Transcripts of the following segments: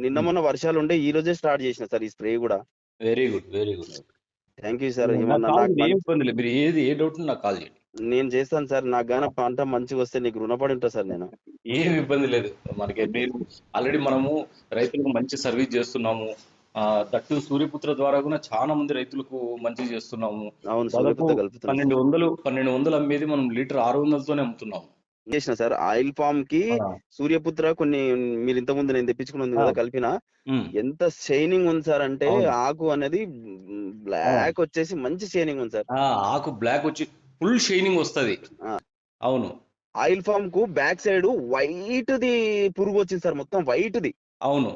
నిన్న మొన్న వర్షాలు ఉండే ఈ రోజే స్టార్ట్ చేసిన సార్ ఈ స్ప్రే కూడా. Very good very good. Thank you sir ఏమన్నా నాకు మీరు ఏది ఏ డౌట్ నాకు కాల్ చేయండి. నేను చేస్తాను సార్ నాకు గాన పంట మంచిగా వస్తే నీకు రుణపడి ఉంటా సార్ నేను. ఏం ఇబ్బంది లేదు. మనకి మీరు ఆల్రెడీ మనము రైతులకు మంచి సర్వీస్ చేస్తున్నాము. ఆ, దట్టు సూర్యపుత్ర ద్వారా కూడా చాలా మంది రైతులకు మంచి చేస్తున్నాము. పన్నెండు వందలు పన్నెండు వందలు అమ్మేది మనం లీటర్ ఆరు వందలతోనే అమ్ముతున్నాము. చేసిన సార్? ఆయిల్ ఫామ్కి సూర్యపుత్ర కొన్ని మీరు ఇంత ముందు నేను తెప్పించుకుని ఉంది కదా. కలిపిన. ఎంత షైనింగ్ ఉంది సార్ అంటే. ఆకు అనేది బ్లాక్ వచ్చేసి మంచి షైనింగ్ ఉంది సార్. ఆకు బ్లాక్ వచ్చి ఫుల్ షైనింగ్ వస్తది. అవును. ఆయిల్ ఫామ్కు బ్యాక్ సైడ్ వైట్ ది పురుగు వచ్చింది సార్ మొత్తం వైట్ ది అవును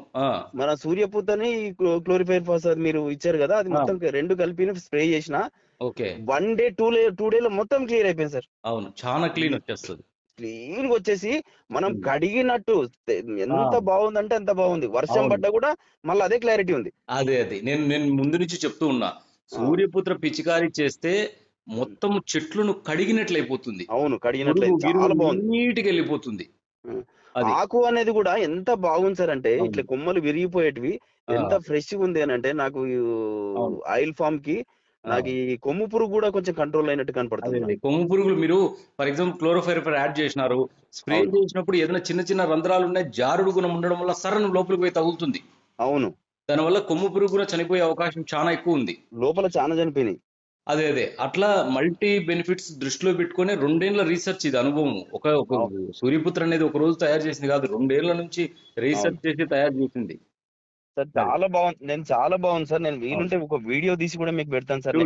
మన సూర్యపుత్రని క్లోరిఫైర్ ఫాస్ మీరు ఇచ్చారు కదా అది. మొత్తం రెండు కలిపి స్ప్రే చేసిన. Okay. One day two day two day లో మొత్తం క్లియర్ అయిపోయింది సార్. అవును. చాలా క్లీన్ వచ్చేస్తుంది. క్లీన్గా వచ్చేసి మనం. కడిగినట్టు ఎంత. బాగుందంటే ఎంత బాగుంది. వర్షం. పడ్డా కూడా మళ్ళీ అదే క్లారిటీ ఉంది. అదే అదే. నేను నేను ముందు నుంచి చెప్తూ ఉన్నా. సూర్యపుత్ర పిచికారీ చేస్తే మొత్తం చెట్లను కడిగినట్లు అయిపోతుంది అవును కడిగినట్లే నీటికి వెళ్ళిపోతుంది ఆకు అనేది కూడా ఎంత బాగుంది సార్ అంటే. ఇట్లా కొమ్మలు విరిగిపోయేటివి ఎంత ఫ్రెష్గా ఉంది అని అంటే నాకు. ఆయిల్ ఫామ్కి నాకు ఈ కొమ్ము పురుగు కూడా కొంచెం కంట్రోల్ అయినట్టు కనపడుతుంది కొమ్ము పురుగులు మీరు ఫర్ ఎగ్జాంపుల్ క్లోరోఫైరిఫర్ యాడ్ చేసినారు. స్ప్రే. చేసినప్పుడు ఏదైనా చిన్న చిన్న రంధ్రాలు ఉన్నాయి జారుడు గుణం ఉండడం వల్ల సరను లోపలికి పోయి తగులుతుంది. అవును. దానివల్ల కొమ్ము పురుగు కూడా చనిపోయే అవకాశం చాలా ఎక్కువ ఉంది. లోపల చాలా చనిపోయినాయి. అదే అదే. అట్లా మల్టీ బెనిఫిట్స్ దృష్టిలో పెట్టుకొని రెండేళ్ళ రీసెర్చ్ ఇది అనుభవం. ఒక. సూర్యపుత్ర అనేది ఒక రోజు తయారు చేసింది కాదు రెండేళ్ళ నుంచి రీసెర్చ్ చేసి తయారు చేసింది. సార్ చాలా బాగుంది. నేను చాలా బాగుంది సార్. నేను వీలుంటే ఒక వీడియో తీసి కూడా మీకు పెడతాను సార్.